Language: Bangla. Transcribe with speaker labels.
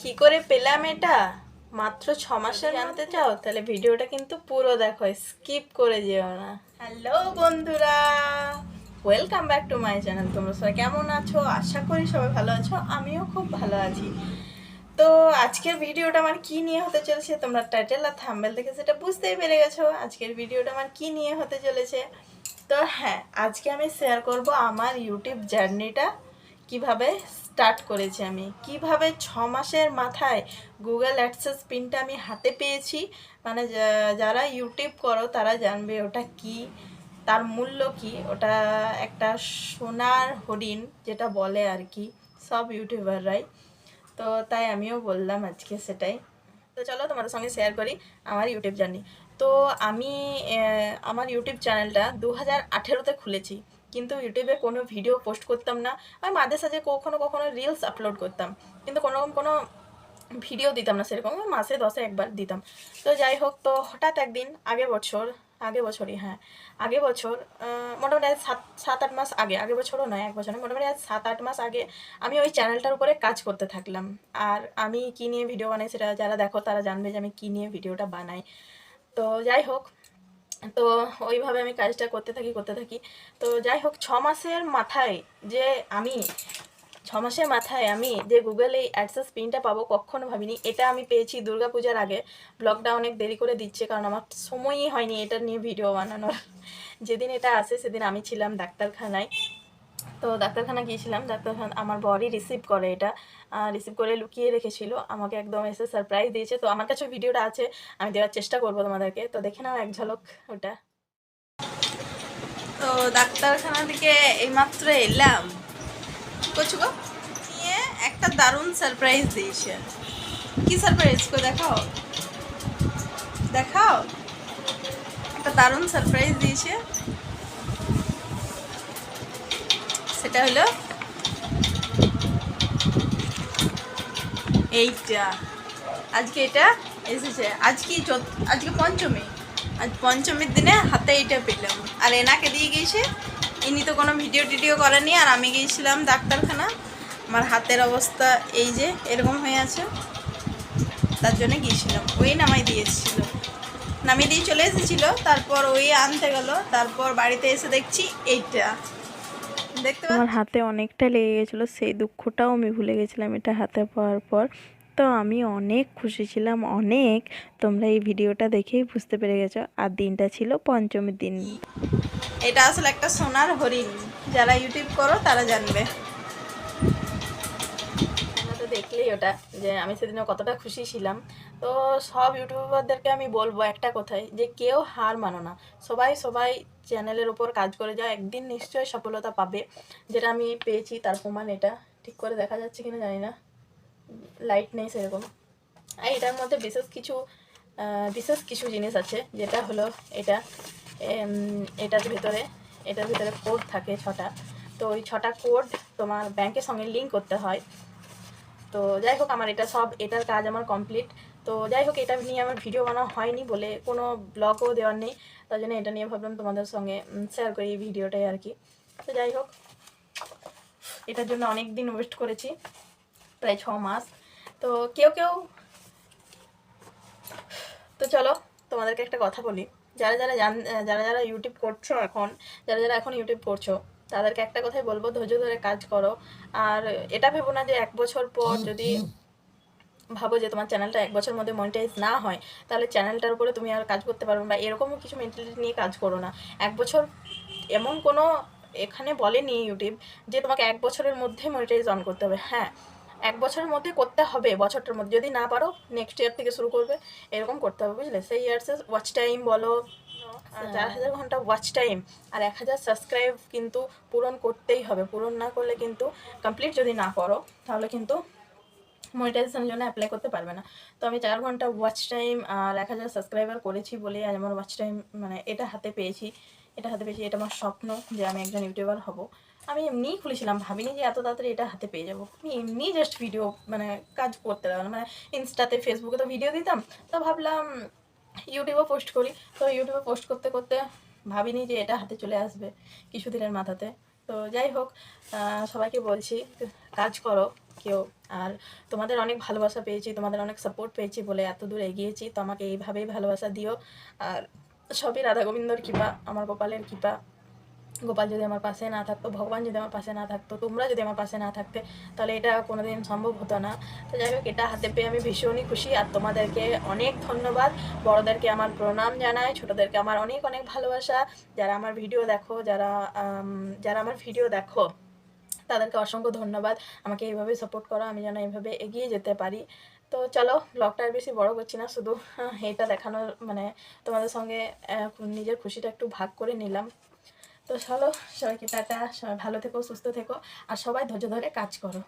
Speaker 1: কি করে পেলাম এটা? মাত্র ছ মাসের জানতে চাও? তাহলে ভিডিওটা কিন্তু পুরো দেখো স্কিপ করে যেও না। হ্যালো বন্ধুরা welcome back to my channel তোমরা সবাই কেমন আছো? আশা করি সবাই ভালো আছো, আমিও খুব ভালো আছি। তো আজকের ভিডিওটা আমার কি নিয়ে হতে চলেছে? তোমরা টাইটেল আর থাম্বেল দেখে সেটা বুঝতেই পেরে গেছো। আজকের ভিডিওটা আমার কি নিয়ে হতে চলেছে? তো হ্যাঁ আজকে আমি শেয়ার করব আমার ইউটিউব জার্নিটা কীভাবে স্টার্ট করেছি আমি। কীভাবে ছ মাসের মাথায় গুগল অ্যাডসেস পিনটা আমি হাতে পেয়েছি? মানে যারা ইউটিউব করো, তারা জানবে ওটা কি? তার মূল্য কি? ওটা একটা সোনার হরিণ, যেটা বলে আর কি। সব ইউটিউবাররাই তো তাই আমিও বললাম আজকে সেটাই। তো চলো তোমাদের সঙ্গে শেয়ার করি আমার ইউটিউব জার্নি তো আমি আমার ইউটিউব চ্যানেলটা দু হাজার আঠেরোতে খুলেছি। কিন্তু ইউটিউবে কোনো ভিডিও পোস্ট করতাম না। আমি মাঝে সাঝে কখনো কখনো রিলস আপলোড করতাম। কিন্তু কোনো রকম কোনো ভিডিও দিতাম না সেরকম মাসে দশে একবার দিতাম। তো যাই হোক, তো হঠাৎ একদিন আগে বছর আগে বছরই হ্যাঁ আগে বছর মোটামুটি আজ সাত সাত, আট মাস আগে আগে বছরও নয়, এক বছর মোটামুটি আজ সাত, আট মাস আগে আমি ওই চ্যানেলটার উপরে কাজ করতে থাকলাম। আর আমি কী নিয়ে ভিডিও বানাই সেটা যারা দেখো তারা জানবে যে আমি কী নিয়ে ভিডিওটা বানাই। তো যাই হোক তো ওইভাবে আমি কাজটা করতে থাকি করতে থাকি। তো যাই হোক, ছ মাসের মাথায় যে আমি, ছ মাসের মাথায় আমি যে গুগলে এই অ্যাডসেস পিনটা পাবো, কখনো ভাবিনি। এটা আমি পেয়েছি দুর্গাপূজার আগে। ব্লগটা অনেক দেরি করে দিচ্ছে, কারণ আমার সময়ই হয়নি এটা নিয়ে ভিডিও বানানোর। যেদিন এটা আসে, সেদিন আমি ছিলাম ডাক্তারখানায়। তো ডাক্তারখানা গিয়েছিলাম, ডাক্তারখানা আমার বরই রিসিভ করে এটা। রিসিভ করে লুকিয়ে রেখেছিল। আমাকে একদম এসে সারপ্রাইজ দিয়েছে। তো আমার কাছে ভিডিওটা আছে, আমি দেওয়ার চেষ্টা করব তোমাদেরকে। তো দেখে নাও এক ঝলক ওটা। তো ডাক্তারখানা থেকে এইমাত্র এলাম। কি করছ গো, নিয়ে একটা দারুণ সারপ্রাইজ দিয়েছে। কি সারপ্রাইজ কো দেখাও। দেখাও। একটা দারুণ সারপ্রাইজ দিয়েছে। সেটা হলো এইটা। আজকে এটা এসেছে। আজকে আজকে পঞ্চমী। আজ পঞ্চমীর দিনে হাতে এইটা পেলাম। আর এনাকে দিয়ে গিয়েছে। ইনি তো কোনো ভিডিও টিডিও করেনি, আর আমি গিয়েছিলাম ডাক্তারখানা। আমার হাতের অবস্থা এই যে, এরকম হয়ে আছে। তার জন্য গিয়েছিলাম। ওই নামাই দিয়েছিল। নামিয়ে দিয়ে চলে এসেছিল। তারপর ওই আনতে গেল। তারপর বাড়িতে এসে দেখছি এইটা?
Speaker 2: আমার হাতে অনেকটা লেগে গেছিল সেই দুঃখটাও আমি ভুলে গেছিলাম এটা হাতে পাওয়ার পর। তো আমি অনেক খুশি ছিলাম অনেক। তোমরা এই ভিডিওটা দেখেই বুঝতে পেরে গেছো। আর দিনটা ছিল পঞ্চমীর দিন।
Speaker 1: এটা আসলে একটা সোনার হরিণ। যারা ইউটিউব করো তারা জানবে। দেখলেই ওটা, যে আমি সেদিনে কতটা খুশি ছিলাম। তো সব ইউটিউবারদেরকে আমি বলব একটা কথাই, যে কেউ হার মানো না। সবাই সবাই চ্যানেলের ওপর কাজ করে যায় একদিন নিশ্চয়ই সফলতা পাবে। যেটা আমি পেয়েছি, তার প্রমাণ এটা। ঠিক করে দেখা যাচ্ছে কিনা জানি না। লাইট নেই সেরকম। আর এটার মধ্যে বিশেষ কিছু বিশেষ কিছু জিনিস আছে, যেটা হলো এটা। এটার ভিতরে এটার ভিতরে কোড থাকে ছটা। তো ওই ছটা কোড তোমার ব্যাংকের সঙ্গে লিঙ্ক করতে হয়। তো যাই হোক আমার এটা সব, এটার কাজ আমার কমপ্লিট তো যাই হোক এটা নিয়ে আমার ভিডিও বানানো হয়নি বলে কোনো ব্লগও দেওয়ার নেই। তার জন্য এটা নিয়ে ভাবলাম তোমাদের সঙ্গে শেয়ার করি এই ভিডিওটাই আর কি। তো যাই হোক এটার জন্য অনেক দিন ওয়েস্ট করেছি, প্রায় ছ মাস। তো কেউ কেউ, তো চলো তোমাদেরকে একটা কথা বলি। যারা যারা যারা যারা ইউটিউব করছ এখন, যারা যারা এখন ইউটিউব করছ তাদেরকে একটা কথাই বলব, ধৈর্য ধরে কাজ করো। আর এটা ভেবো না যে এক বছর পর যদি ভাবো যে তোমার চ্যানেলটা এক বছরের মধ্যে মনিটাইজ না হয়, তাহলে চ্যানেলটার উপরে তুমি আর কাজ করতে পারবে না বা এরকমও কিছু মেন্টালিটি নিয়ে কাজ করো না। এক বছর এমন কোনো এখানে বলেনি ইউটিউব যে তোমাকে এক বছরের মধ্যে মনিটাইজ অন করতে হবে। হ্যাঁ এক বছরের মধ্যে করতে হবে, বছরটার মধ্যে। যদি না পারো নেক্সট ইয়ার থেকে শুরু করবে, এরকম করতে হবে, বুঝলে? সেই ইয়ার্সে ওয়াচ টাইম বলো চার হাজার ঘণ্টা ওয়াচ টাইম আর এক হাজার সাবস্ক্রাইব কিন্তু পূরণ করতেই হবে। পূরণ না করলে কিন্তু কমপ্লিট যদি না করো, তাহলে কিন্তু মনিটাইজেশনের জন্য অ্যাপ্লাই করতে পারবে না। তো আমি চার ঘণ্টা ওয়াচ টাইম আর এক হাজার সাবস্ক্রাইবার করেছি বলে আজ আমার ওয়াচ টাইম মানে এটা হাতে পেয়েছি। এটা হাতে পেয়েছি, এটা আমার স্বপ্ন যে আমি একজন ইউটিউবার হব। আমি এমনিই খুলেছিলাম, ভাবিনি যে এত তাড়াতাড়ি এটা হাতে পেয়ে যাব। আমি এমনি জাস্ট ভিডিও মানে কাজ করতে না মানে ইনস্টাতে ফেসবুকে তো ভিডিও দিতাম। তো ভাবলাম ইউটিউবে পোস্ট করি। তো ইউটিউবে পোস্ট করতে করতে ভাবিনি যে এটা হাতে চলে আসবে কিছুদিনের মাথাতে। তো যাই হোক সবাইকে বলছি, কাজ করো কেউ। আর তোমাদের অনেক ভালোবাসা পেয়েছি, তোমাদের অনেক সাপোর্ট পেয়েছি বলে এত দূর এগিয়েছি। তো আমাকে এইভাবেই ভালোবাসা দিও। আর সবই রাধা গোবিন্দর কৃপা, আমার গোপালের কৃপা। গোপাল যদি আমার পাশে না থাকতো, ভগবান যদি আমার পাশে না থাকতো, তোমরা যদি আমার পাশে না থাকতে, তাহলে এটা কোনোদিন সম্ভব হতো না। তো যাই হোক, এটা হাতে পেয়ে আমি ভীষণই খুশি। আর তোমাদেরকে অনেক ধন্যবাদ। বড়োদেরকে আমার প্রণাম জানাই, ছোটোদেরকে আমার অনেক অনেক ভালোবাসা। যারা আমার ভিডিও দেখো, যারা যারা আমার ভিডিও দেখো, তাদেরকে অসংখ্য ধন্যবাদ। আমাকে এইভাবে সাপোর্ট করো, আমি যেন এইভাবে এগিয়ে যেতে পারি। তো চলো ব্লগটা আর বেশি বড় করছি না, শুধু এটা দেখানোর মানে তোমাদের সঙ্গে নিজের খুশিটা একটু ভাগ করে নিলাম। তো চলো সবাইকে টাটা, সবাই ভালো থেকো, সুস্থ থেকো, আর সবাই ধৈর্য ধরে কাজ করো।